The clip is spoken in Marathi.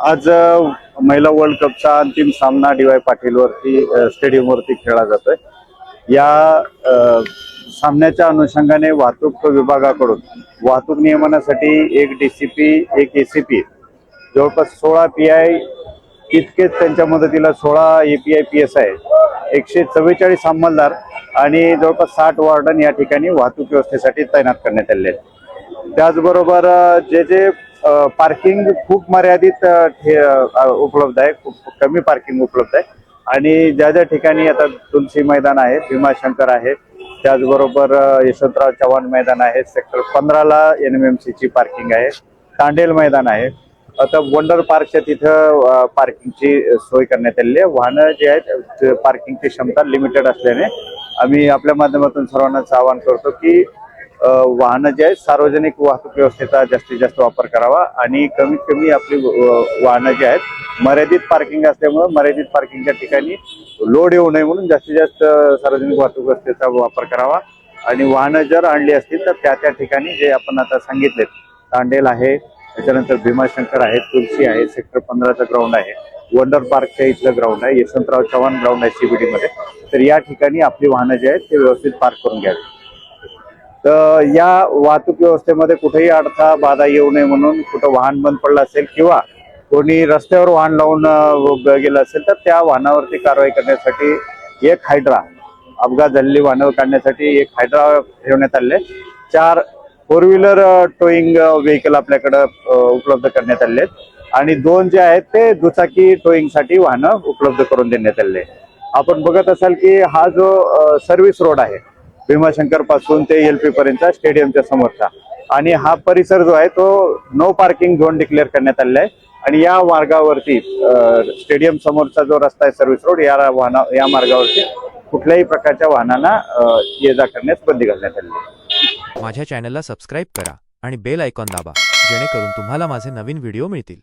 आज महिला वर्ल्ड कपचा अंतिम सामना डी वाय पाटीलवरती स्टेडियमवरती खेळला जातोय. या सामन्याच्या अनुषंगाने वाहतूक विभागाकडून वाहतूक नियमनासाठी एक डीसीपी एक एसीपी जवळपास सोळा पी आय इतकेच त्यांच्या मदतीला सोळा एपीआय पी एस आय एकशे चव्वेचाळीस अंमलदार आणि जवळपास साठ वॉर्डन या ठिकाणी वाहतूक व्यवस्थेसाठी तैनात करण्यात आले आहेत. त्याचबरोबर जे जे पार्किंग खूप मर्यादित उपलब्ध आहे. खूप कमी पार्किंग उपलब्ध आहे. आणि ज्या ज्या ठिकाणी आता तुलसी मैदान आहे भीमाशंकर आहे त्याचबरोबर यशवंतराव चव्हाण मैदान आहे सेक्टर पंधराला एन एम एम सीची पार्किंग आहे तांडेल मैदान आहे. आता वंडर पार्कच्या तिथं पार्किंगची सोय करण्यात आलेली आहे. वाहनं जे आहेत ते पार्किंगची क्षमता लिमिटेड असल्याने आम्ही आपल्या माध्यमातून सर्वांनाच आवाहन करतो की वाहनं जे आहेत सार्वजनिक वाहतूक व्यवस्थेचा जास्तीत जास्त वापर करावा आणि कमीत कमी आपली वाहनं जे आहेत मर्यादित पार्किंग असल्यामुळं मर्यादित पार्किंगच्या ठिकाणी लोड येऊ नये म्हणून जास्तीत जास्त सार्वजनिक वाहतूक व्यवस्थेचा वापर करावा. आणि वाहनं जर आणली असतील तर त्या त्या ठिकाणी जे आपण आता सांगितलेत तांडेल आहे त्याच्यानंतर भीमाशंकर आहे तुलसी आहे सेक्टर पंधराचं ग्राउंड आहे वंडर पार्कच्या इथलं ग्राउंड आहे यशवंतराव चव्हाण ग्राउंड आहे सीबीडी मध्ये. तर या ठिकाणी आपली वाहनं जी आहेत ते व्यवस्थित पार्क करून घ्यावी. तर या वाहतूक व्यवस्थेमध्ये कुठेही अडथळा बाधा येऊ नये म्हणून कुठं वाहन बंद पडलं असेल किंवा कोणी रस्त्यावर वाहन लावून गेलं असेल तर त्या वाहनावरती कारवाई करण्यासाठी एक हायड्रा अपघात झालेली वाहनं काढण्यासाठी एक हायड्रा ठेवण्यात आले चार फोर व्हीलर टोईंग व्हेकल आपल्याकडं उपलब्ध करण्यात आले आहेत. आणि दोन जे आहेत ते दुचाकी टोईंगसाठी वाहनं उपलब्ध करून देण्यात आले आपण बघत असाल की हा जो सर्व्हिस रोड आहे भीमाशंकरपासून ते एल पी पर्यंतचा स्टेडियमच्या समोरचा. आणि हा परिसर जो आहे तो नो पार्किंग झोन डिक्लेअर करण्यात आलेला आहे. आणि या मार्गावरती स्टेडियम समोरचा जो रस्ता आहे सर्व्हिस रोड या वाहना या मार्गावरती कुठल्याही प्रकारच्या वाहनांना ये जा करण्यास बंदी घालण्यात आली आहे. माझ्या चॅनलला सबस्क्राईब करा आणि बेल आयकॉन दाबा जेणेकरून तुम्हाला माझे नवीन व्हिडिओ मिळतील.